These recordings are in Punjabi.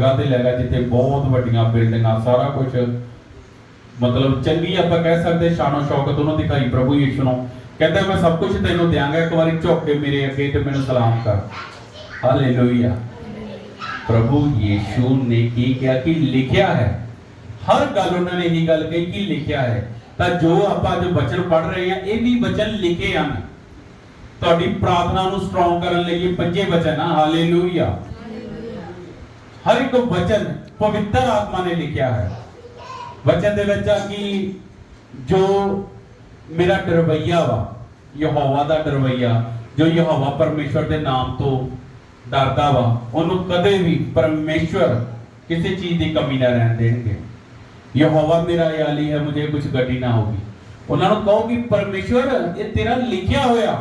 ਜਗ੍ਹਾ ਤੇ ਲੈ ਜਿੱਥੇ ਬਹੁਤ ਵੱਡੀਆਂ ਬਿਲਡਿੰਗਾਂ, ਸਾਰਾ ਕੁਝ ਮਤਲਬ ਚੰਗੀ ਆਪਾਂ ਕਹਿ ਸਕਦੇ, ਸ਼ਾਨੋ ਸ਼ੌਕਤ ਉਹਨੂੰ ਦਿਖਾਈ, ਪ੍ਰਭੂ ਯੀਸ਼ੂ ਨੂੰ। ਕਹਿੰਦਾ, ਮੈਂ ਸਭ ਕੁਝ ਤੈਨੂੰ ਦਿਆਂਗਾ, ਇੱਕ ਵਾਰੀ ਝੁੱਕ ਕੇ ਮੇਰੇ ਅੱਗੇ ਤੇ ਮੈਨੂੰ ਸਲਾਮ ਕਰ। ਹਾਲੇਲੂਇਆ ਪ੍ਰਭੂ ਯੀਸ਼ੂ ਨੇ ਕੀ ਕਿਹਾ? ਕਿ ਲਿਖਿਆ ਹੈ? ਹਰ ਗੱਲ ਉਹਨਾਂ ਨੇ ਇਹੀ ਗੱਲ ਕਹੀ, ਕਿ ਲਿਖਿਆ ਹੈ? ਤਾਂ ਜੋ ਆਪਾਂ ਅੱਜ ਬਚਨ ਪੜ ਰਹੇ ਹਾਂ, ਇਹ ਵੀ ਬਚਨ ਲਿਖੇ ਹਨ। ਤੁਹਾਡੀ ਪ੍ਰਾਰਥਨਾ ਨੂੰ ਸਟਰੋਂਗ ਕਰਨ ਲਈ ਇਹ ਪੰਜੇ ਬਚਨ ਆ ਹਾਲੇਲੂਇਆ ਹਰ ਇੱਕ ਵਚਨ ਪਵਿੱਤਰ ਆਤਮਾ ਨੇ ਲਿਖਿਆ ਹੈ। ਵਚਨ ਦੇ ਵਿੱਚ ਆ ਕਿ ਜੋ ਮੇਰਾ ਡਰਵਈਆ ਵਾ, ਯਹੋਵਾ ਦਾ ਡਰਵਈਆ, ਜੋ ਯਹੋਵਾ ਪਰਮੇਸ਼ਵਰ ਦੇ ਨਾਮ ਤੋਂ ਡਰਦਾ ਵਾ, ਉਹਨੂੰ ਕਦੇ ਵੀ ਪਰਮੇਸ਼ਵਰ ਕਿਸੇ ਚੀਜ਼ ਦੀ ਕਮੀ ਨਾ ਰਹਿਣ ਦੇਣਗੇ। ਯਹੋਵਾ ਮੇਰਾ ਯਾਲੀ ਹੈ, ਮੁਝੇ ਕੁਝ ਗੱਡੀ ਨਾ ਹੋਗੀ ਉਹਨਾਂ ਨੂੰ ਕਹੋ ਕਿ ਪਰਮੇਸ਼ਵਰ, ਇਹ ਤੇਰਾ ਲਿਖਿਆ ਹੋਇਆ,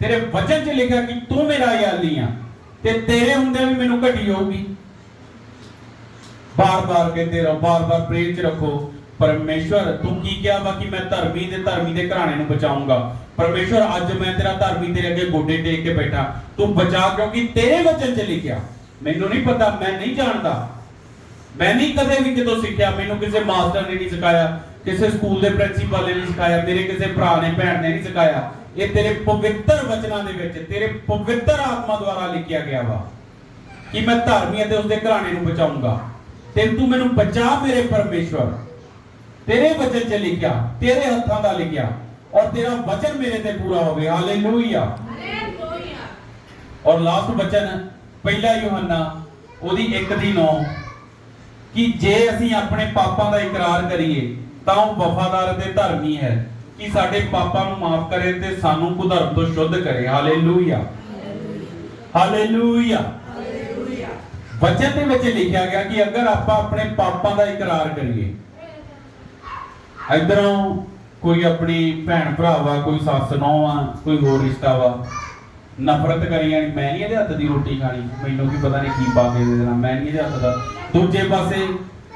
ਤੇਰੇ ਵਚਨ 'ਚ ਲਿਖਿਆ ਕਿ ਤੂੰ ਮੇਰਾ ਯਾਲੀ ਆ ਤੇ ਤੇਰੇ ਹੁੰਦੇ ਵੀ ਮੈਨੂੰ ਘਟੀ ਹੋਊਗੀ। ਬਾਰ-ਬਾਰ ਕਹਿੰਦੇ ਰਹੋ, ਬਾਰ-ਬਾਰ ਪ੍ਰੇਰ ਚ ਰੱਖੋ। ਪਰਮੇਸ਼ਵਰ, ਤੂੰ ਕੀ ਕਿਹਾ ਵਾ ਕਿ ਮੈਂ ਧਰਮੀ ਦੇ ਧਰਮੀ ਦੇ ਘਰਾਣੇ ਨੂੰ ਬਚਾਉਂਗਾ? ਪਰਮੇਸ਼ਵਰ, ਅੱਜ ਮੈਂ ਤੇਰਾ ਧਰਮੀ ਤੇਰੇ ਅੱਗੇ ਗੋਡੇ ਟੇਕ ਕੇ ਬੈਠਾ। ਤੂੰ ਬਚਾ ਕਿਉਂਕਿ ਤੇਰੇ ਵਚਨ ਚ ਲਿਖਿਆ। ਮੈਨੂੰ ਨਹੀਂ ਪਤਾ, ਮੈਂ ਨਹੀਂ ਜਾਣਦਾ। ਮੈਂ ਨਹੀਂ ਕਦੇ ਵੀ ਕਿਤੋਂ ਸਿੱਖਿਆ। ਮੈਨੂੰ ਕਿਸੇ ਮਾਸਟਰ ਨੇ ਨਹੀਂ ਸਿਖਾਇਆ, ਕਿਸੇ ਸਕੂਲ ਦੇ ਪ੍ਰਿੰਸੀਪਲ ਨੇ ਨਹੀਂ ਸਿਖਾਇਆ, ਮੇਰੇ ਕਿਸੇ ਭਰਾ ਨੇ, ਭੈਣ ਨੇ ਨਹੀਂ ਸਿਖਾਇਆ। ਇਹ ਤੇਰੇ ਪਵਿੱਤਰ ਵਚਨਾਂ ਦੇ ਵਿੱਚ, ਤੇਰੇ ਪਵਿੱਤਰ ਆਤਮਾ ਦੁਆਰਾ ਲਿਖਿਆ ਗਿਆ ਵਾ ਕਿ ਮੈਂ ਧਰਮੀ ਅਤੇ ਉਸਦੇ ਘਰਾਣੇ ਨੂੰ ਬਚਾਉਂਗਾ। ਤੇ ਤੂੰ ਮੈਨੂੰ ਬਚਾ ਮੇਰੇ ਪਰਮੇਸ਼ਵਰ। ਤੇਰੇ ਵਚਨ 'ਚ ਲਿਖਿਆ, ਤੇਰੇ ਹੱਥਾਂ ਦਾ ਲਿਖਿਆ, ਔਰ ਤੇਰਾ ਵਚਨ ਮੇਰੇ ਤੇ ਪੂਰਾ ਹੋਵੇ। ਹਾਲੇਲੂਇਆ ਔਰ ਲਾਸਟ ਵਚਨ, ਪਹਿਲਾ ਯੋਹੰਨਾ, ਉਹਦੀ 1 ਦੀ 9 ਕਿ ਜੇ ਅਸੀਂ ਆਪਣੇ ਪਾਪਾਂ ਦਾ ਇਕਰਾਰ ਕਰੀਏ, ਤਾਂ ਉਹ ਵਫਾਦਾਰ ਤੇ ਧਰਮੀ ਹੈ, ਕਿ ਸਾਡੇ ਪਾਪਾਂ ਨੂੰ ਮਾਫ ਕਰੇ ਤੇ ਸਾਨੂੰ ਕੁਧਰਮ ਤੋਂ ਸ਼ੁੱਧ ਕਰੇ। ਹਾਲੇਲੂਇਆ ਹਾਲੇਲੂਇਆ ਵਚਨ ਦੇ ਵਿੱਚ ਲਿਖਿਆ ਗਿਆ ਕਿ ਅਗਰ ਆਪਾਂ ਆਪਣੇ ਪਾਪਾਂ ਦਾ ਇਕਰਾਰ ਕਰੀਏ, ਇਧਰੋਂ ਕੋਈ ਆਪਣੀ ਭੈਣ ਭਰਾ ਵਾ ਕੋਈ ਸੱਸ ਨੌਂ ਕੋਈ ਹੋਰ ਰਿਸ਼ਤਾ ਵਾ, ਨਫ਼ਰਤ ਕਰੀ ਜਾਣੀ, ਮੈਂ ਨਹੀਂ ਇਹਦੇ ਹੱਥ ਦੀ ਰੋਟੀ ਖਾਣੀ, ਮੈਨੂੰ ਕੀ ਪਤਾ ਨਹੀਂ ਕੀ ਪਾ ਕੇ ਦੇ ਦੇਣਾ, ਮੈਂ ਨਹੀਂ ਇਹਦੇ ਹੱਥ ਦਾ। ਦੂਜੇ ਪਾਸੇ,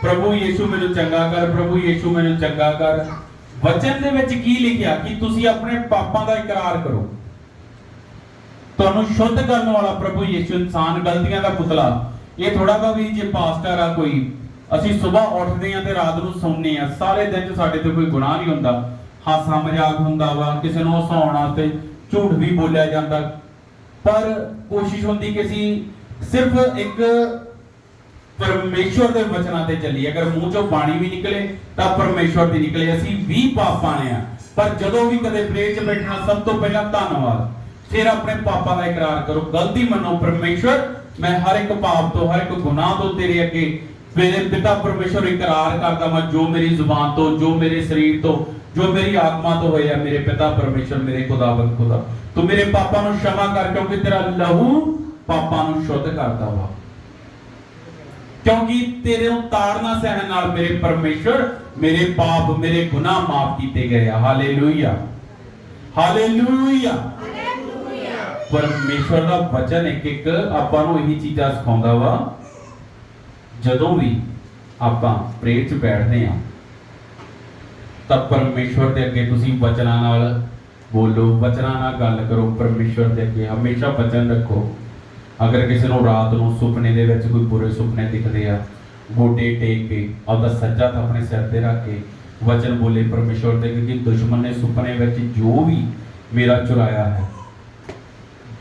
ਪ੍ਰਭੂ ਯੀਸ਼ੂ ਮੈਨੂੰ ਚੰਗਾ ਕਰ, ਪ੍ਰਭੂ ਯੀਸ਼ੂ ਮੈਨੂੰ ਚੰਗਾ ਕਰ। ਵਚਨ ਦੇ ਵਿੱਚ ਕੀ ਲਿਖਿਆ ਕਿ ਤੁਸੀਂ ਆਪਣੇ ਪਾਪਾਂ ਦਾ ਇਕਰਾਰ ਕਰੋ। ਤੁਹਾਨੂੰ ਸ਼ੁੱਧ ਕਰਨ ਵਾਲਾ ਪ੍ਰਭੂ ਯੀਸ਼ੂ ਇਨਸਾਨ ਗਲਤੀਆਂ ਦਾ ਪੁਤਲਾ। ਇਹ ਥੋੜਾ ਕਾ ਵੀ ਜੇ ਪਾਸਟਰ ਆ ਕੋਈ, ਅਸੀਂ ਸਵੇਰ ਉੱਠਦੇ ਆ ਤੇ ਰਾਤ ਨੂੰ ਸੌਂਦੇ ਆ ਸਾਰੇ ਦਿਨ 'ਚ ਸਾਡੇ ਤੇ ਕੋਈ ਗੁਨਾਹ ਨਹੀਂ ਹੁੰਦਾ। ਹਾਸਾ ਮਜ਼ਾਕ ਹੁੰਦਾ ਵਾ, ਕਿਸੇ ਨੂੰ ਹਸਾਉਣ ਵਾਸਤੇ ਝੂਠ ਵੀ ਬੋਲਿਆ ਜਾਂਦਾ। ਪਰ ਕੋਸ਼ਿਸ਼ ਹੁੰਦੀ ਕਿ ਅਸੀਂ ਸਿਰਫ ਇੱਕ ਪਰਮੇਸ਼ਵਰ ਦੇ ਵਚਨਾਂ ਤੇ ਚੱਲੀਏ। ਅਗਰ ਮੂੰਹ ਚੋਂ ਬਾਣੀ ਵੀ ਨਿਕਲੇ, ਤਾਂ ਪਰਮੇਸ਼ਵਰ ਦੀ ਨਿਕਲੇ। ਅਸੀਂ ਵੀ ਪਾਪ ਪਾਣੇ ਆ ਪਰ ਜਦੋਂ ਵੀ ਕਦੇ ਪ੍ਰੇਰ 'ਚ ਬੈਠਣਾ, ਸਭ ਤੋਂ ਪਹਿਲਾਂ ਧੰਨਵਾਦ। ਫਿਰ ਆਪਣੇ ਪਾਪਾਂ ਦਾ ਇਕਰਾਰ ਕਰੋ। ਗਲਤੀ ਮੰਨੋ। ਪਰਮੇਸ਼ਵਰ ਮੈਂ ਹਰ ਇੱਕ ਪਾਪ ਤੋਂ, ਹਰ ਇੱਕ ਗੁਨਾਹ ਤੋਂ ਤੇਰੇ ਅੱਗੇ ਮੇਰੇ ਪਿਤਾ ਪਰਮੇਸ਼ਰ ਇਕਰਾਰ ਕਰਦਾ ਮੈਂ ਜੋ ਮੇਰੀ ਜ਼ੁਬਾਨ ਤੋਂ, ਜੋ ਮੇਰੇ ਸਰੀਰ ਤੋਂ, ਜੋ ਮੇਰੀ ਆਤਮਾ ਤੋਂ ਹੋਇਆ, ਮੇਰੇ ਪਿਤਾ ਪਰਮੇਸ਼ਰ ਮੇਰੇ ਖੁਦਾਵੰਦ ਖੁਦਾ। ਤੂੰ ਮੇਰੇ ਪਾਪਾਂ ਨੂੰ ਸ਼ਮਾ ਕਰ, ਕਿਉਂਕਿ ਤੇਰਾ ਲਹੂ ਪਾਪਾਂ ਨੂੰ ਸ਼ੁੱਧ ਕਰਦਾ ਵਾ। ਕਿਉਂਕਿ ਤੇਰੇ ਉਤਾਰਨਾ ਸਹਿਣ ਨਾਲ ਮੇਰੇ ਪਰਮੇਸ਼ਰ ਮੇਰੇ ਪਾਪ, ਮੇਰੇ ਗੁਨਾਹ ਮਾਫ ਕੀਤੇ ਗਏ ਆ। ਹਾਲੇਲੂਇਆ ਹਾਲੇਲੂਇਆ ਪਰਮੇਸ਼ਵਰ ਦਾ ਵਚਨ ਇੱਕ ਇੱਕ ਆਪਾਂ ਨੂੰ ਇਹੀ ਚੀਜ਼ਾਂ ਸਿਖਾਉਂਦਾ ਵਾ। ਜਦੋਂ ਵੀ ਆਪਾਂ ਪ੍ਰੇਰ 'ਚ ਬੈਠਦੇ ਆ ਤਾਂ ਪਰਮੇਸ਼ਵਰ ਦੇ ਅੱਗੇ ਤੁਸੀਂ ਵਚਨਾਂ ਨਾਲ ਬੋਲੋ, ਵਚਨਾਂ ਨਾਲ ਗੱਲ ਕਰੋ, ਪਰਮੇਸ਼ਵਰ ਦੇ ਅੱਗੇ ਹਮੇਸ਼ਾ ਵਚਨ ਰੱਖੋ। ਅਗਰ ਕਿਸੇ ਨੂੰ ਰਾਤ ਨੂੰ ਸੁਪਨੇ ਦੇ ਵਿੱਚ ਕੋਈ ਬੁਰੇ ਸੁਪਨੇ ਦਿਖਦੇ ਆ, ਗੋਡੇ ਟੇਕ ਕੇ, ਆਪਦਾ ਸੱਜਾ ਤਾਂ ਆਪਣੇ ਸਿਰ ਤੇ ਰੱਖ ਕੇ ਵਚਨ ਬੋਲੇ ਪਰਮੇਸ਼ਵਰ ਦੇ ਅੱਗੇ ਕਿ ਦੁਸ਼ਮਣ ਨੇ ਸੁਪਨੇ ਵਿੱਚ ਜੋ ਵੀ ਮੇਰਾ ਚੁਰਾਇਆ ਹੈ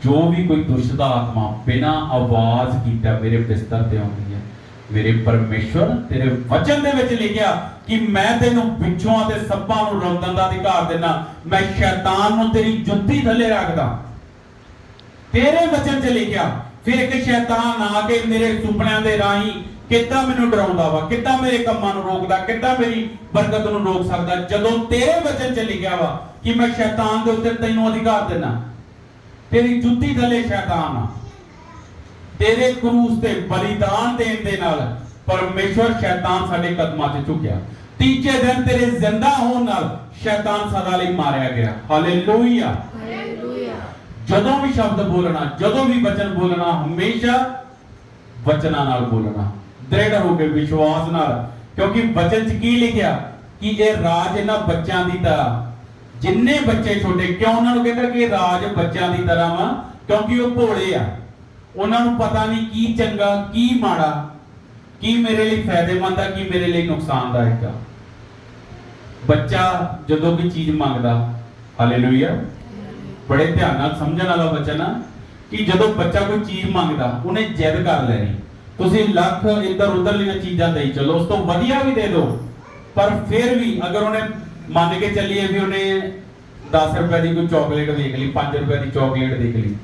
ਜੋ ਵੀ ਕੋਈ ਦੁਸ਼ਟ ਦਾ ਆਤਮਾ ਬਿਨਾ ਆਵਾਜ਼ ਕੀਤਾ ਮੇਰੇ ਬਿਸਤਰ ਤੇ ਆਉਂਦੀ ਹੈ, ਮੇਰੇ ਪਰਮੇਸ਼ਵਰ ਤੇਰੇ ਵਚਨ ਦੇ ਵਿੱਚ ਲਿਖਿਆ ਕਿ ਮੈਂ ਤੈਨੂੰ ਬਿੱਛੂਆਂ ਤੇ ਸੱਪਾਂ ਨੂੰ ਰੋਂਦਣ ਦਾ ਅਧਿਕਾਰ ਦਿੰਦਾ, ਮੈਂ ਸ਼ੈਤਾਨ ਨੂੰ ਤੇਰੀ ਜੁੱਤੀ ਥੱਲੇ ਰੱਖਦਾ। ਤੇਰੇ ਵਚਨ 'ਚ ਲਿਖਿਆ, ਫਿਰ ਇੱਕ ਸ਼ੈਤਾਨ ਆ ਕੇ ਮੇਰੇ ਸੁਪਨਿਆਂ ਦੇ ਰਾਹੀਂ ਕਿੱਦਾਂ ਮੈਨੂੰ ਡਰਾਉਂਦਾ ਵਾ, ਕਿੱਦਾਂ ਮੇਰੇ ਕੰਮਾਂ ਨੂੰ ਰੋਕਦਾ, ਕਿੱਦਾਂ ਮੇਰੀ ਬਰਕਤ ਨੂੰ ਰੋਕ ਸਕਦਾ, ਜਦੋਂ ਤੇਰੇ ਵਚਨ 'ਚ ਲਿਖਿਆ ਵਾ ਕਿ ਮੈਂ ਸ਼ੈਤਾਨ ਦੇ ਉੱਤੇ ਤੈਨੂੰ ਅਧਿਕਾਰ ਦਿੰਦਾ। ਤੇਰੀ ਜੁੱਤੀ ਥੱਲੇ ਸ਼ੈਤਾਨ ਆ। ਤੇਰੇ ਕਰੂਸ ਤੇ ਬਲੀਦਾਨ ਦੇਣ ਦੇ ਨਾਲ ਪਰਮੇਸ਼ਵਰ ਸ਼ੈਤਾਨ ਸਾਡੇ ਕਦਮਾਂ 'ਚ ਝੁਕਿਆ। ਤੀਜੇ ਦਿਨ ਤੇਰੇ ਜ਼ਿੰਦਾ ਹੋਣ ਨਾਲ ਸ਼ੈਤਾਨ ਸਦਾ ਲਈ ਮਾਰਿਆ ਗਿਆ। ਹਾਲੇਲੂਇਆ ਜਦੋਂ ਵੀ ਸ਼ਬਦ ਬੋਲਣਾ ਜਦੋਂ ਵੀ ਵਚਨ ਬੋਲਣਾ ਹਮੇਸ਼ਾ ਵਚਨਾਂ ਨਾਲ ਬੋਲਣਾ। ਦ੍ਰਿੜ ਹੋ ਕੇ ਵਿਸ਼ਵਾਸ ਨਾਲ। ਕਿਉਂਕਿ ਵਚਨ 'ਚ ਕੀ ਲਿਖਿਆ? ਕਿ ਇਹ ਰਾਜ ਇਹਨਾਂ ਬੱਚਿਆਂ ਦੀ ਤਰ੍ਹਾਂ ਜਿੰਨੇ ਬੱਚੇ ਛੋਟੇ, ਕਿਉਂ ਉਹਨਾਂ ਨੂੰ ਕਹਿੰਦਾ ਕਿ ਰਾਜ ਬੱਚਿਆਂ ਦੀ ਤਰ੍ਹਾਂ ਵਾ? ਕਿਉਂਕਿ ਉਹ ਭੋਲੇ ਆ। ਉਹਨਾਂ ਨੂੰ ਪਤਾ ਨਹੀਂ ਕੀ ਚੰਗਾ, ਕੀ ਮਾੜਾ, ਕੀ ਮੇਰੇ ਲਈ ਫਾਇਦੇਮੰਦ ਆ, ਕੀ ਮੇਰੇ ਲਈ ਨੁਕਸਾਨਦਾਇਕ ਆ। ਬੱਚਾ ਜਦੋਂ ਵੀ ਚੀਜ਼ ਮੰਗਦਾ, ਹਾਲੇਲੂਇਆ। ਬੜੇ ਧਿਆਨ ਨਾਲ ਸਮਝਣ ਵਾਲਾ ਵਚਨ ਆ ਕਿ ਜਦੋਂ ਬੱਚਾ ਕੋਈ ਚੀਜ਼ ਮੰਗਦਾ, ਉਹਨੇ ਜਿੱਦ ਕਰ ਲੈਣੀ। ਤੁਸੀਂ ਲੱਖ ਇੱਧਰ ਉੱਧਰ ਲੀਆਂ ਚੀਜ਼ਾਂ ਦੇਈ ਚਲੋ, ਉਸ ਤੋਂ ਵਧੀਆ ਵੀ ਦੇ ਦਿਓ। ਪਰ ਫਿਰ ਵੀ ਅਗਰ ਉਹਨੇ ਮੰਨ ਕੇ ਚੱਲੀਏ ਵੀ ਉਹਨੇ 10 ਰੁਪਏ ਦੀ ਕੋਈ ਚਾਕਲੇਟ ਦੇਖ ਲਈ 5 ਰੁਪਏ ਦੀ ਚਾਕਲੇਟ ਦੇਖ ਲਈ।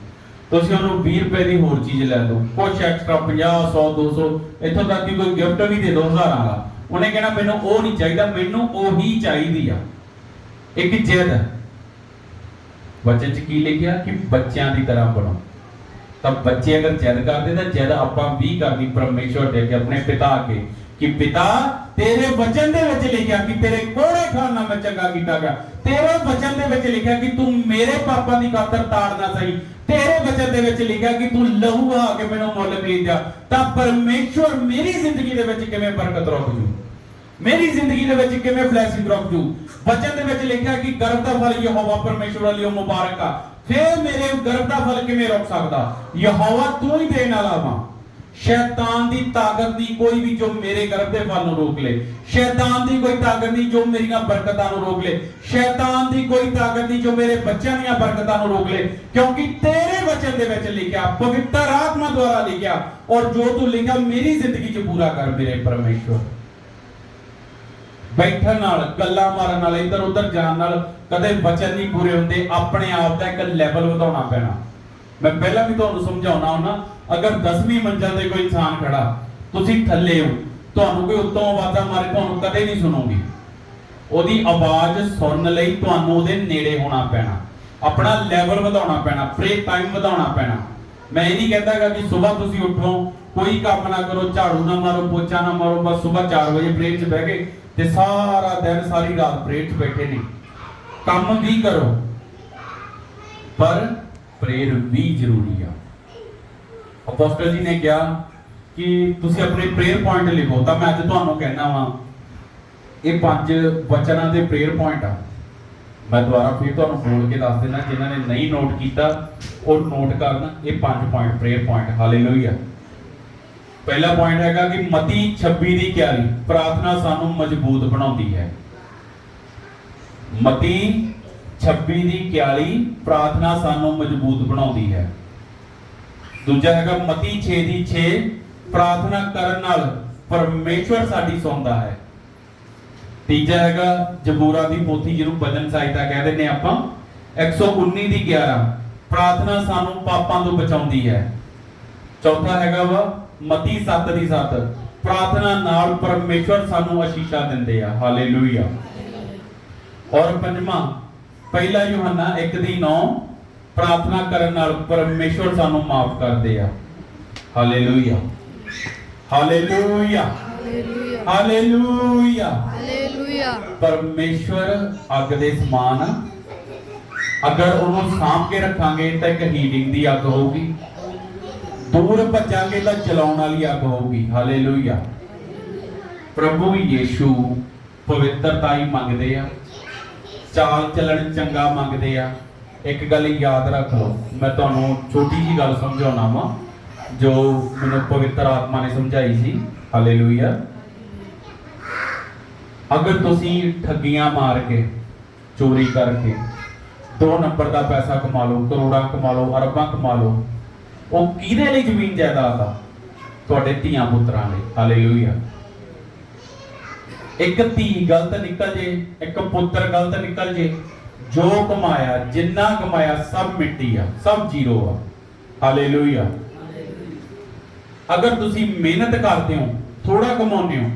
ਤੁਸੀਂ ਉਹਨੂੰ 20 ਰੁਪਏ ਦੀ ਹੋਰ ਚੀਜ਼ ਲੈ ਦਿਓ ਕੁਛ ਐਕਸਟਰਾ 50 100 200 ਇੱਥੋਂ ਤੱਕ ਕਿ ਕੋਈ ਗਿਫਟ ਵੀ ਦੇ ਦਿਓ ਹਜ਼ਾਰਾਂ ਦਾ ਉਹਨੇ ਕਹਿਣਾ, ਮੈਨੂੰ ਉਹ ਨਹੀਂ ਚਾਹੀਦਾ, ਮੈਨੂੰ ਉਹੀ ਚਾਹੀਦੀ ਆ। ਇੱਕ ਜਿੱਦ ਵਚਨ ਚ ਕੀ ਲਿਖਿਆ ਕਿ ਬੱਚਿਆਂ ਦੀ ਤਰ੍ਹਾਂ ਬਣੋ। ਤਾਂ ਬੱਚੇ ਅਗਰ ਜਿੱਦ ਕਰਦੇ, ਤਾਂ ਜਿੱਦ ਆਪਾਂ ਵੀ ਕਰਨੀ, ਪਰਮੇਸ਼ਵਰ ਦੇ ਅੱਗੇ, ਆਪਣੇ ਪਿਤਾ ਅੱਗੇ। ਕਿ ਪਿਤਾ ਤੇਰੇ ਵਚਨ ਦੇ ਵਿੱਚ ਲਿਖਿਆ ਕਿ ਤੇਰੇ ਕੋੜੇ ਖਾਣ ਨਾਲ ਮੈਂ ਚੰਗਾ ਕੀਤਾ ਗਿਆ ਤੇਰੇ ਵਚਨ ਦੇ ਵਿੱਚ ਲਿਖਿਆ ਕਿ ਤੂੰ ਮੇਰੇ ਪਾਪਾਂ ਦੀ ਖਾਤਰ ਤਾੜਨਾ ਸਹੀ। ਤੇਰੇ ਵਚਨ ਦੇ ਵਿੱਚ ਲਿਖਿਆ ਕਿ ਤੂੰ ਲਹੂ ਆ ਕੇ ਮੈਨੂੰ ਮੁੱਲ ਖਰੀਦਿਆ ਤਾਂ ਪਰਮੇਸ਼ਵਰ ਮੇਰੀ ਜ਼ਿੰਦਗੀ ਦੇ ਵਿੱਚ ਕਿਵੇਂ ਬਰਕਤ ਰੱਖ ਜੂ ਮੇਰੀ ਜ਼ਿੰਦਗੀ ਦੇ ਵਿੱਚ ਕਿਵੇਂ ਬਲੇਸਿੰਗ ਰੱਖ ਜੂ ਵਚਨ ਦੇ ਵਿੱਚ ਲਿਖਿਆ ਕਿ ਗਰਭ ਦਾ ਫਲ ਯਹੋਵਾ ਪਰਮੇਸ਼ਵਰ ਲਈ ਮੁਬਾਰਕ ਆ। ਫੇਰ ਮੇਰੇ ਗਰਭ ਦਾ ਫਲ ਕਿਵੇਂ ਰੁਕ ਸਕਦਾ? ਯਹੋਵਾ ਤੂੰ ਹੀ ਦੇਣ ਵਾਲਾ ਵਾ। ਸ਼ੈਤਾਨ ਦੀ ਤਾਕਤ ਨਹੀਂ ਕੋਈ ਵੀ ਜੋ ਮੇਰੇ ਗਰਭ ਦੇ ਫਲ ਨੂੰ ਰੋਕ ਲੇ। ਸ਼ੈਤਾਨ ਦੀ ਕੋਈ ਤਾਕਤ ਨਹੀਂ ਜੋ ਮੇਰੀਆਂ ਬਰਕਤਾਂ ਨੂੰ ਰੋਕ ਲੇ। ਸ਼ੈਤਾਨ ਦੀ ਕੋਈ ਤਾਕਤ ਨਹੀਂ ਜੋ ਮੇਰੇ ਬੱਚਿਆਂ ਦੀਆਂ ਬਰਕਤਾਂ ਨੂੰ ਰੋਕ ਲੇ। ਕਿਉਂਕਿ ਤੇਰੇ ਵਚਨ ਦੇ ਵਿੱਚ ਲਿਖਿਆ, ਪਵਿੱਤਰ ਆਤਮਾ ਦੁਆਰਾ ਲਿਖਿਆ, ਔਰ ਜੋ ਤੂੰ ਲਿਖਿਆ ਮੇਰੀ ਜ਼ਿੰਦਗੀ 'ਚ ਪੂਰਾ ਕਰ ਮੇਰੇ ਪਰਮੇਸ਼ਵਰ। ਬੈਠਣ ਨਾਲ, ਗੱਲਾਂ ਮਾਰਨ ਨਾਲ ਇੱਧਰ ਉੱਧਰ ਜਾਣ ਨਾਲ ਕਦੇ ਵਚਨ ਨਹੀਂ ਪੂਰੇ ਹੁੰਦੇ। ਆਪਣੇ ਆਪ ਦਾ ਇੱਕ ਲੈਵਲ ਵਧਾਉਣਾ ਪੈਣਾ। ਮੈਂ ਪਹਿਲਾਂ ਵੀ ਤੁਹਾਨੂੰ ਸਮਝਾਉਣਾ ਹੁੰਦਾ ਅਗਰ 10ਵੀਂ ਮੰਜ਼ਲ ਤੇ ਕੋਈ ਇਨਸਾਨ ਖੜਾ, ਤੁਸੀਂ ਥੱਲੇ ਹੋ, ਤੁਹਾਨੂੰ ਕੋਈ ਉੱਤੋਂ ਆਵਾਜ਼ਾਂ ਮਾਰੇ ਤੁਹਾਨੂੰ ਕਦੇ ਨਹੀਂ ਸੁਣੋਗੇ ਉਹਦੀ ਆਵਾਜ਼ ਸੁਣਨ ਲਈ ਤੁਹਾਨੂੰ ਉਹਦੇ ਨੇੜੇ ਹੋਣਾ ਪੈਣਾ, ਆਪਣਾ ਲੈਵਲ ਵਧਾਉਣਾ ਪੈਣਾ ਪ੍ਰੇ ਟਾਈਮ ਵਧਾਉਣਾ ਪੈਣਾ। ਮੈਂ ਇਹ ਨਹੀਂ ਕਹਿੰਦਾਗਾ ਕਿ ਸਵੇਰ ਤੁਸੀਂ ਉੱਠੋ, ਕੋਈ ਕੰਮ ਨਾ ਕਰੋ, ਝਾੜੂ ਨਾ ਮਾਰੋ, ਪੋਚਾ ਨਾ ਮਾਰੋ, ਬਸ ਸਵੇਰ 4 ਵਜੇ ਪ੍ਰੇਅਰ 'ਚ ਬਹਿ ਗਏ ਤੇ ਸਾਰਾ ਦਿਨ, ਸਾਰੀ ਰਾਤ ਪ੍ਰੇਅਰ 'ਚ ਬੈਠੇ ਨੇ। ਕੰਮ ਵੀ ਕਰੋ, ਪਰ ਪ੍ਰੇਅਰ ਵੀ ਜ਼ਰੂਰੀ ਆ। ਅਪੋਸਟਲ ਜੀ ਨੇ ਕਿਹਾ ਕਿ ਤੁਸੀਂ ਆਪਣੇ ਪ੍ਰੇਅਰ ਪੁਆਇੰਟ ਲਿਖੋ, ਤਾਂ ਮੈਂ ਅੱਜ ਤੁਹਾਨੂੰ ਕਹਿਣਾ ਵਾਂ, ਇਹ ਪੰਜ ਵਚਨਾਂ ਦੇ ਪ੍ਰੇਅਰ ਪੁਆਇੰਟ ਆ। ਮੈਂ ਦੁਬਾਰਾ ਫਿਰ ਤੁਹਾਨੂੰ ਬੋਲ ਕੇ ਦੱਸ ਦਿੰਦਾ ਜਿਨ੍ਹਾਂ ਨੇ ਨਹੀਂ ਨੋਟ ਕੀਤਾ, ਉਹ ਨੋਟ ਕਰਨ, ਇਹ ਪੰਜ ਪੁਆਇੰਟ ਪ੍ਰੇਅਰ ਪੁਆਇੰਟ ਹਾਲੇਲੂਇਆ ਪਹਿਲਾ ਪੁਆਇੰਟ ਹੈਗਾ ਕਿ ਮਤੀ 26 ਦੀ ਕਿਆਰੀ, ਪ੍ਰਾਰਥਨਾ ਸਾਨੂੰ ਮਜ਼ਬੂਤ ਬਣਾਉਂਦੀ ਹੈ। ਮਤੀ 26 ਦੀ ਕਿਆਲੀ ਪ੍ਰਾਰਥਨਾ ਸਾਨੂੰ ਮਜ਼ਬੂਤ ਬਣਾਉਂਦੀ ਹੈ। ਦੂਜਾ ਹੈਗਾ ਮਤੀ 6 ਦੀ 6 ਪ੍ਰਾਰਥਨਾ ਕਰਨ ਨਾਲ ਪਰਮੇਸ਼ਵਰ ਸਾਡੀ ਸੁਣਦਾ ਹੈ। ਤੀਜਾ ਹੈਗਾ ਜਬੂਰਾ ਦੀ ਪੋਥੀ ਜਿਹਨੂੰ ਭਜਨ ਸਾਹਿਤਾ ਕਹਿ ਦਿੰਦੇ ਆਪਾਂ। 119 ਦੀ 11 ਪ੍ਰਾਰਥਨਾ ਸਾਨੂੰ ਪਾਪਾਂ ਤੋਂ ਬਚਾਉਂਦੀ ਹੈ। ਚੌਥਾ ਹੈਗਾ ਵਾ ਮਤੀ 7 ਦੀ 7 ਪ੍ਰਾਰਥਨਾ ਨਾਲ ਪਰਮੇਸ਼ਵਰ ਸਾਨੂੰ ਅਸ਼ੀਸ਼ਾ ਦਿੰਦੇ ਆ। ਹਾਲੇਲੂਇਆ। ਔਰ ਪੰਜਵਾਂ, ਪਹਿਲਾ ਯੋਹੰਨਾ 1 ਦੀ 9 ਪ੍ਰਾਰਥਨਾ ਕਰਨ ਨਾਲ ਪਰਮੇਸ਼ਵਰ ਸਾਨੂੰ ਮਾਫ ਕਰਦੇ ਆ। ਹਾਲੇਲੂਇਆ ਹਾਲੇਲੂਇਆ ਹਾਲੇਲੂਇਆ ਹਾਲੇਲੂਇਆ ਪਰਮੇਸ਼ਵਰ ਅੱਗ ਦੇ ਸਮਾਨ। ਅਗਰ ਉਹਨੂੰ ਸਾਂਭ ਕੇ ਰੱਖਾਂਗੇ ਤਾਂ ਇੱਕ ਹੀਟਿੰਗ ਦੀ ਅੱਗ ਹੋਊਗੀ। ਦੂਰ ਭੱਜਾਂਗੇ ਤਾਂ ਜਲਾਉਣ ਵਾਲੀ ਅੱਗ ਹੋਊਗੀ। ਹਾਲੇਲੂਇਆ ਪ੍ਰਭੂ ਯੀਸ਼ੂ ਪਵਿੱਤਰਤਾ ਹੀ ਮੰਗਦੇ ਆ। ਚਾਲ ਚੱਲਣ ਚੰਗਾ ਮੰਗਦੇ ਆ। ਇੱਕ ਗੱਲ ਯਾਦ ਰੱਖ ਲਓ, ਮੈਂ ਤੁਹਾਨੂੰ ਛੋਟੀ ਜੀ ਗੱਲ ਸਮਝਾਉਣਾ ਵਾਂ, ਜੋ ਮੈਨੂੰ ਪਵਿੱਤਰ ਆਤਮਾ ਨੇ ਸਮਝਾਈ ਸੀ। ਹਾਲੇਲੂਇਆ ਅਗਰ ਤੁਸੀਂ ਠੱਗੀਆਂ ਮਾਰ ਕੇ, ਚੋਰੀ ਕਰਕੇ, ਦੋ ਨੰਬਰ ਦਾ ਪੈਸਾ ਕਮਾ ਲਓ, ਕਰੋੜਾਂ ਕਮਾ ਲਓ, ਅਰਬਾਂ ਕਮਾ ਲਓ, ਉਹ ਕਿਹਦੇ ਲਈ ਜ਼ਮੀਨ ਜਾਇਦਾਦ ਆ? ਤੁਹਾਡੇ ਧੀਆਂ ਪੁੱਤਰਾਂ ਲਈ। ਹਾਲੇਲੂਇਆ ਇੱਕ ਧੀ ਗਲਤ ਨਿਕਲ ਜੇ, ਇੱਕ ਪੁੱਤਰ ਗਲਤ ਨਿਕਲ ਜੇ ਜੋ ਕਮਾਇਆ ਜਿੰਨਾ ਕਮਾਇਆ ਸਭ ਮਿੱਟੀ ਆ ਸਭ ਜ਼ੀਰੋ ਆ। ਹਾਲੇਲੂਇਆ ਅਗਰ ਤੁਸੀਂ ਮਿਹਨਤ ਕਰਦੇ ਹੋ ਥੋੜਾ ਕਮਾਉਂਦੇ ਹੋ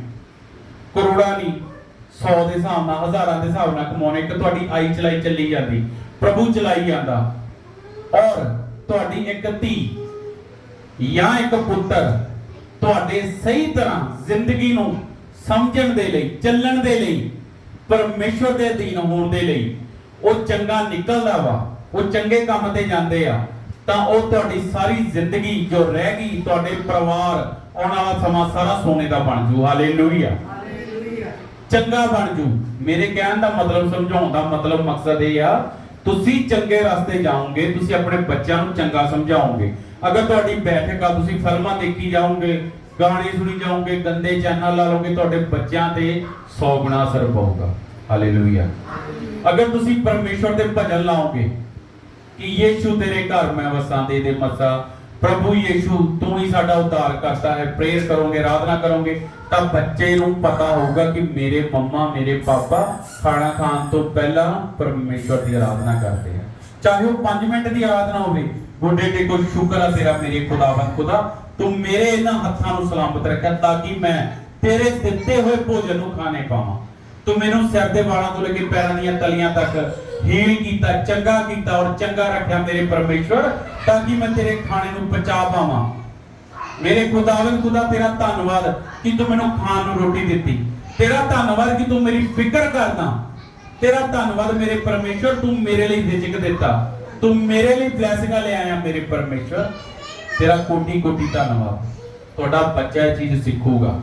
ਕਰੋੜਾਂ ਨਹੀਂ 100 ਦੇ ਹਿਸਾਬ ਨਾਲ ਹਜ਼ਾਰਾਂ ਦੇ ਹਿਸਾਬ ਨਾਲ ਕਮਾਉਣੇ ਇੱਕ ਤੁਹਾਡੀ ਆਈ ਚਲਾਈ ਚੱਲੀ ਜਾਂਦੀ ਪ੍ਰਭੂ ਚਲਾਈ ਜਾਂਦਾ। ਔਰ ਤੁਹਾਡੀ ਇੱਕ ਧੀ ਜਾਂ ਇੱਕ ਪੁੱਤਰ ਤੁਹਾਡੇ ਸਹੀ ਤਰ੍ਹਾਂ ਜ਼ਿੰਦਗੀ ਨੂੰ ਸਮਝਣ ਦੇ ਲਈ ਚੱਲਣ ਦੇ ਲਈ ਪਰਮੇਸ਼ਵਰ ਦੇ ਅਧੀਨ ਹੋਣ ਦੇ ਲਈ ਉਹ ਚੰਗਾ ਨਿਕਲਦਾ ਵਾ ਉਹ ਚੰਗੇ ਕੰਮ ਤੇ ਜਾਂਦੇ ਆ ਤਾਂ ਉਹ ਤੁਹਾਡੀ ਸਾਰੀ ਜ਼ਿੰਦਗੀ ਜੋ ਰਹਿ ਗਈ ਤੁਹਾਡੇ ਪਰਿਵਾਰ ਆਉਣ ਵਾਲਾ ਸਮਾਂ ਸਾਰਾ ਸੋਨੇ ਦਾ ਬਣ ਜੂ। ਹਾਲੇਲੂਇਆ ਚੰਗਾ ਬਣ ਜੂ। ਮੇਰੇ ਕਹਿਣ ਦਾ ਮਤਲਬ ਸਮਝਾਉਣ ਦਾ ਮਤਲਬ ਮਕਸਦ ਇਹ ਆ ਤੁਸੀਂ ਚੰਗੇ ਰਸਤੇ ਜਾਓਗੇ ਤੁਸੀਂ ਆਪਣੇ ਬੱਚਿਆਂ ਨੂੰ ਚੰਗਾ ਸਮਝਾਓਗੇ। ਅਗਰ ਤੁਹਾਡੀ ਬੈਠਕ ਆ ਤੁਸੀਂ ਫਿਲਮਾਂ ਦੇਖੀ ਜਾਓਗੇ ਗਾਣੇ ਸੁਣੀ ਜਾਓਗੇ ਗੰਦੇ ਚੈਨਲ ਲਾ ਲੋਗੇ ਤੁਹਾਡੇ ਬੱਚਿਆਂ ਤੇ 100 ਗੁਣਾ ਅਸਰ ਪਊਗਾ। ਹਾਲੇਲੂਇਆ ਅਗਰ ਤੁਸੀਂ ਪਰਮੇਸ਼ਵਰ ਦੇ ਭਜਨ ਲਾਓਗੇ ਕਿ ਯੀਸ਼ੂ ਤੇਰੇ ਘਰ ਮੈਂ ਵਸਾਂ, ਦੇ ਦੇ ਮਸਾ, ਪ੍ਰਭੂ ਯੀਸ਼ੂ ਤੂੰ ਹੀ ਸਾਡਾ ਉਧਾਰ ਕਰਤਾ ਹੈ, ਪ੍ਰੇਅਰ ਕਰੋਗੇ, ਆਰਾਧਨਾ ਕਰੋਗੇ, ਤਾਂ ਬੱਚੇ ਨੂੰ ਪਤਾ ਹੋਊਗਾ ਕਿ ਮੇਰੇ ਮੰਮਾ, ਮੇਰੇ ਪਾਪਾ ਖਾਣਾ ਖਾਣ ਤੋਂ ਪਹਿਲਾਂ ਪਰਮੇਸ਼ਵਰ ਦੀ ਆਰਾਧਨਾ ਕਰਦੇ ਆ। ਚਾਹੇ ਉਹ 5 ਮਿੰਟ ਦੀ ਆਰਾਧਨਾ ਹੋਵੇ ਗੋਡੇ ਤੇ ਕੋ ਸ਼ੁਕਰ ਆ, ਤੇਰਾ ਮੇਰੇ ਖੁਦਾਵੰਦ ਖੁਦਾ, ਤੂੰ ਮੇਰੇ ਇਹਨਾਂ ਹੱਥਾਂ ਨੂੰ ਸਲਾਮਤ ਰੱਖਿਆ ਤਾਂ ਕਿ ਮੈਂ ਤੇਰੇ ਦਿੱਤੇ ਹੋਏ ਭੋਜਨ ਨੂੰ ਖਾਣੇ ਪਾਵਾਂ। ਤੂੰ ਮੈਨੂੰ ਸਿਰ ਦੇ ਵਾਲਾਂ ਤੋਂ ਲੈ ਕੇ ਪੈਰਾਂ ਦੀਆਂ ਤਲੀਆਂ ਤੱਕ ਹੀਲ ਕੀਤਾ, ਚੰਗਾ ਕੀਤਾ ਔਰ ਚੰਗਾ ਰੱਖਿਆ ਮੇਰੇ ਪਰਮੇਸ਼ਵਰ, ਤਾਂ ਕਿ ਮੈਂ ਤੇਰੇ ਖਾਣੇ ਨੂੰ ਬਚਾ ਪਾਵਾਂ। ਮੇਰੇ ਖੁਦਾਵੰਦ ਖੁਦਾ, ਤੇਰਾ ਧੰਨਵਾਦ ਕਿ ਤੂੰ ਮੈਨੂੰ ਖਾਣ ਨੂੰ ਰੋਟੀ ਦਿੱਤੀ। ਤੇਰਾ ਧੰਨਵਾਦ ਕਿ ਤੂੰ ਮੇਰੀ ਫਿਕਰ ਕਰਦਾ। ਤੇਰਾ ਧੰਨਵਾਦ ਮੇਰੇ ਪਰਮੇਸ਼ਵਰ, ਤੂੰ ਮੇਰੇ ਲਈ ਰਿਜ਼ਕ ਦਿੱਤਾ। ਤੂੰ ਮੇਰੇ ਲਈ ਬਲੇਸਿੰਗਾਂ ਲੈ ਆਇਆ ਮੇਰੇ ਪਰਮੇਸ਼ਵਰ। ਤੇਰਾ ਕੋਟੀ ਕੋਟੀ ਧੰਨਵਾਦ। ਤੁਹਾਡਾ ਬੱਚਾ ਇਹ ਚੀਜ਼ ਸਿੱਖੂਗਾ।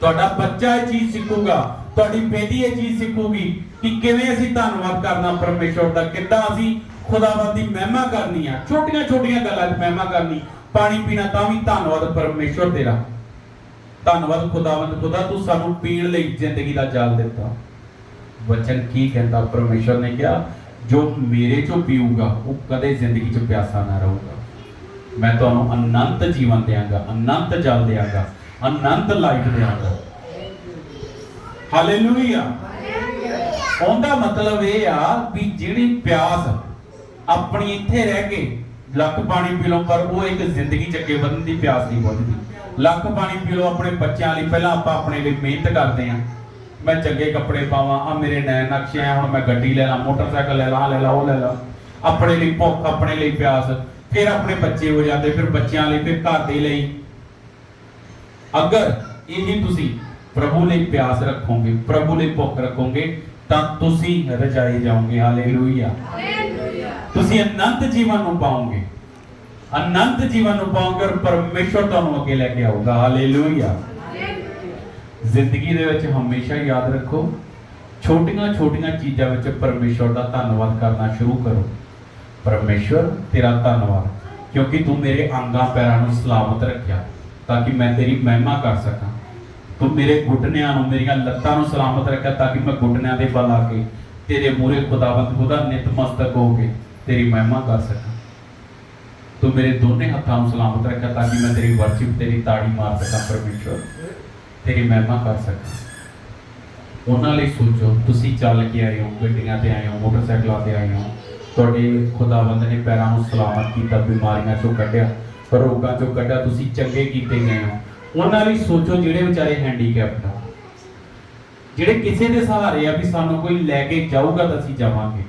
ਤੁਹਾਡਾ ਬੱਚਾ ਇਹ ਚੀਜ਼ ਸਿੱਖੂਗਾ, ਤੁਹਾਡੀ ਬੇਟੀ ਇਹ ਚੀਜ਼ ਸਿੱਖੂਗੀ ਕਿ ਕਿਵੇਂ ਅਸੀਂ ਧੰਨਵਾਦ ਕਰਨਾ ਪਰਮੇਸ਼ਵਰ ਦਾ, ਕਿੱਦਾਂ ਅਸੀਂ ਖੁਦਾਵੰਦ ਦੀ ਮਹਿਮਾ ਕਰਨੀ ਆ। ਛੋਟੀਆਂ ਛੋਟੀਆਂ ਗੱਲਾਂ 'ਚ ਮਹਿਮਾ ਕਰਨੀ, ਪਾਣੀ ਪੀਣਾ ਤਾਂ ਵੀ ਧੰਨਵਾਦ ਪਰਮੇਸ਼ਵਰ ਤੇਰਾ। ਧੰਨਵਾਦ ਖੁਦਾਵੰਦ, ਖੁਦਾ ਤੂੰ ਸਾਨੂੰ ਪੀਣ ਲਈ ਜ਼ਿੰਦਗੀ ਦਾ ਜਲ ਦਿੱਤਾ। ਵਚਨ ਕੀ ਕਹਿੰਦਾ? ਪਰਮੇਸ਼ਵਰ ਨੇ ਕਿਹਾ, ਜੋ ਮੇਰੇ ਚੋਂ ਪੀਊਗਾ, ਉਹ ਕਦੇ ਜ਼ਿੰਦਗੀ 'ਚ ਪਿਆਸਾ ਨਾ ਰਹੂਗਾ। ਮੈਂ ਤੁਹਾਨੂੰ ਅਨੰਤ ਜੀਵਨ ਦੇਵਾਂਗਾ ਅਨੰਤ ਜਲ ਦੇਵਾਂਗਾ ਅਨੰਤ ਲਾਈਫ ਦੇਵਾਂਗਾ ਹਾਲੇਲੂਇਆ ਉਹਦਾ ਮਤਲਬ ਇਹ ਆ ਵੀ ਜਿਹੜੀ ਪਿਆਸ ਆਪਣੀ ਇੱਥੇ ਰਹਿ ਕੇ ਲੱਖ ਪਾਣੀ ਪੀ ਲਓ, ਪਰ ਉਹ ਇੱਕ ਜ਼ਿੰਦਗੀ ਚ ਅੱਗੇ ਵਧਣ ਦੀ ਪਿਆਸ ਨਹੀਂ ਬੁਝਦੀ। ਲੱਖ ਪਾਣੀ ਪੀ ਲਓ ਆਪਣੇ ਬੱਚਿਆਂ ਲਈ। ਪਹਿਲਾਂ ਆਪਾਂ ਆਪਣੇ ਲਈ ਮਿਹਨਤ ਕਰਦੇ ਆਂ ਮੈਂ ਚੰਗੇ ਕੱਪੜੇ ਪਾਵਾਂ ਆ ਮੇਰੇ ਨੈਣ ਨਕਸ਼ੇ ਆ, ਹੁਣ ਮੈਂ ਗੱਡੀ ਲੈ ਲਾਂ, ਮੋਟਰਸਾਈਕਲ ਲੈ ਲਾਂ, ਆਹ ਲੈ ਲਾਂ, ਉਹ ਲੈ ਲਾਂ। ਆਪਣੇ ਲਈ ਭੁੱਖ, ਆਪਣੇ ਲਈ ਪਿਆਸ। ਫਿਰ ਆਪਣੇ ਬੱਚੇ ਹੋ ਜਾਂਦੇ, ਫਿਰ ਬੱਚਿਆਂ ਲਈ, ਫਿਰ ਘਰ ਦੇ ਲਈ। ਅਗਰ ਇਹ ਤੁਸੀਂ ਪ੍ਰਭੂ ਲਈ ਪਿਆਸ ਰੱਖੋਗੇ ਪ੍ਰਭੂ ਲਈ ਭੁੱਖ ਰੱਖੋਗੇ ਤਾਂ ਤੁਸੀਂ ਰਜਾਏ ਜਾਓਗੇ। ਹਾਲੇਲੂਇਆ। ਤੁਸੀਂ ਅਨੰਤ ਜੀਵਨ ਨੂੰ ਪਾਓਗੇ। ਅਨੰਤ ਜੀਵਨ ਨੂੰ ਪਾਓਗੇ ਔਰ ਪਰਮੇਸ਼ਵਰ ਤੁਹਾਨੂੰ ਅੱਗੇ ਲੈ ਕੇ ਆਊਗਾ। ਹਾਲੇਲੂਇਆ। ਜ਼ਿੰਦਗੀ ਦੇ ਵਿੱਚ ਹਮੇਸ਼ਾ ਯਾਦ ਰੱਖੋ ਛੋਟੀਆਂ ਛੋਟੀਆਂ ਚੀਜ਼ਾਂ ਵਿੱਚ ਪਰਮੇਸ਼ਵਰ ਦਾ ਧੰਨਵਾਦ ਕਰਨਾ ਸ਼ੁਰੂ ਕਰੋ। ਪਰਮੇਸ਼ਵਰ ਤੇਰਾ ਧੰਨਵਾਦ। ਕਿਉਂਕਿ ਤੂੰ ਮੇਰੇ ਅੰਗਾਂ ਪੈਰਾਂ ਨੂੰ ਸਲਾਮਤ ਰੱਖਿਆ। ਤਾਂ ਕਿ ਮੈਂ ਤੇਰੀ ਮਹਿਮਾ ਕਰ ਸਕਾਂ। ਤੂੰ ਮੇਰੇ ਘੁਟਨਿਆਂ ਨੂੰ, ਮੇਰੀਆਂ ਲੱਤਾਂ ਨੂੰ ਸਲਾਮਤ ਰੱਖਿਆ ਤਾਂ ਕਿ ਮੈਂ ਘੁਟਨਿਆਂ ਦੇ ਬਲ ਆ ਕੇ ਤੇਰੇ ਮੂਹਰੇ ਖੁਦਾਵੰਦ ਖੁਦਾ ਨਿਤਮਸਤਕ ਹੋ ਕੇ ਤੇਰੀ ਮਹਿਮਾ ਕਰ ਸਕਾਂ। ਤੂੰ ਮੇਰੇ ਦੋਨੇ ਹੱਥਾਂ ਨੂੰ ਸਲਾਮਤ ਰੱਖਿਆ ਤਾਂ ਕਿ ਮੈਂ ਤੇਰੀ ਵਰਸ਼ਿਪ ਤੇਰੀ ਤਾੜੀ ਮਾਰ ਸਕਾਂ ਪਰਮੇਸ਼ਵਰ। ਤੇਰੀ ਮਹਿਮਾ ਕਰ ਸਕਾਂ। ਉਹਨਾਂ ਲਈ ਸੋਚੋ, ਤੁਸੀਂ ਚੱਲ ਕੇ ਆਏ ਹੋ, ਗੱਡੀਆਂ ਤੇ ਆਏ ਹੋ, ਮੋਟਰਸਾਈਕਲਾਂ ਤੇ ਆਏ ਹੋ। ਤੁਹਾਡੇ ਖੁਦਾਵੰਦ ਨੇ ਪੈਰਾਂ ਨੂੰ ਸਲਾਮਤ ਕੀਤਾ, ਬਿਮਾਰੀਆਂ ਚੋਂ ਕੱਢਿਆ। ਰੋਗਾਂ ਚੋਂ ਕੱਢਾ ਤੁਸੀਂ ਚੰਗੇ ਕੀਤੇ ਗਏ ਹੋ ਉਹਨਾਂ ਲਈ ਸੋਚੋ ਜਿਹੜੇ ਵਿਚਾਰੇ ਹੈਂਡੀਕੈਪਟ ਆ। ਜਿਹੜੇ ਕਿਸੇ ਦੇ ਸਹਾਰੇ ਆ ਵੀ ਸਾਨੂੰ ਕੋਈ ਲੈ ਕੇ ਜਾਊਗਾ ਤਾਂ ਅਸੀਂ ਜਾਵਾਂਗੇ।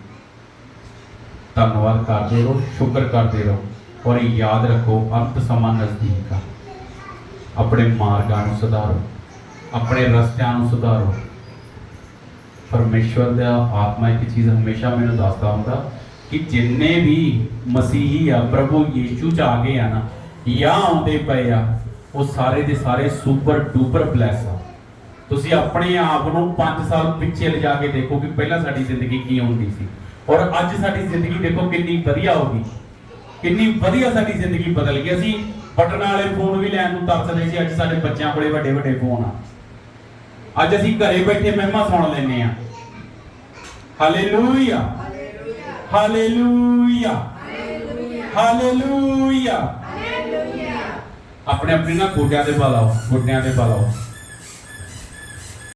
ਧੰਨਵਾਦ ਕਰਦੇ ਰਹੋ, ਸ਼ੁਕਰ ਕਰਦੇ ਰਹੋ ਔਰ ਯਾਦ ਰੱਖੋ, ਅੰਤ ਸਮਾਂ ਨਜ਼ਦੀਕ ਆ। ਆਪਣੇ ਮਾਰਗਾਂ ਨੂੰ ਸੁਧਾਰੋ, ਆਪਣੇ ਰਸਤਿਆਂ ਨੂੰ ਸੁਧਾਰੋ। ਪਰਮੇਸ਼ਵਰ ਦਾ ਆਤਮਾ ਇੱਕ ਚੀਜ਼ ਹਮੇਸ਼ਾ ਮੈਨੂੰ ਦੱਸਦਾ ਹੁੰਦਾ ਕਿ ਜਿੰਨੇ ਵੀ ਮਸੀਹੀ ਆ, ਪ੍ਰਭੂ ਯੀਸ਼ੂ ਚ ਆ ਗਏ ਆ ਨਾ ਜਾਂ ਆਉਂਦੇ ਪਏ ਆ, ਉਹ ਸਾਰੇ ਦੇ ਸਾਰੇ ਸੁਪਰ ਡੂਪਰ ਬਲੈਸ ਆ। ਤੁਸੀਂ ਆਪਣੇ ਆਪ ਨੂੰ 5 ਸਾਲ ਪਿੱਛੇ ਲਿਜਾ ਕੇ ਦੇਖੋ ਕਿ ਪਹਿਲਾਂ ਸਾਡੀ ਜ਼ਿੰਦਗੀ ਕੀ ਹੁੰਦੀ ਸੀ। ਔਰ ਅੱਜ ਸਾਡੀ ਜ਼ਿੰਦਗੀ ਦੇਖੋ ਕਿੰਨੀ ਵਧੀਆ ਹੋ ਗਈ। ਕਿੰਨੀ ਵਧੀਆ ਸਾਡੀ ਜ਼ਿੰਦਗੀ ਬਦਲ ਗਈ। ਅਸੀਂ ਬਟਨ ਵਾਲੇ ਫੋਨ ਵੀ ਲੈਣ ਨੂੰ ਤਰਸਦੇ ਸੀ, ਅੱਜ ਸਾਡੇ ਬੱਚਿਆਂ ਕੋਲੇ ਵੱਡੇ ਵੱਡੇ ਫੋਨ ਆ। ਅੱਜ ਅਸੀਂ ਘਰੇ ਬੈਠੇ ਮਹਿਮਾ ਸੁਣ ਲੈਨੇ ਆ। ਹਾਲੇਲੂਇਆ ਹਾਲੇਲੂਇਆ ਹਾਲੇਲੂਇਆ ਆਪਣੇ ਆਪਣੇ ਨਾ ਗੋਡਿਆਂ ਦੇ ਬਲ ਆਓ ਗੋਡਿਆਂ ਦੇ ਬਲ ਆਓ।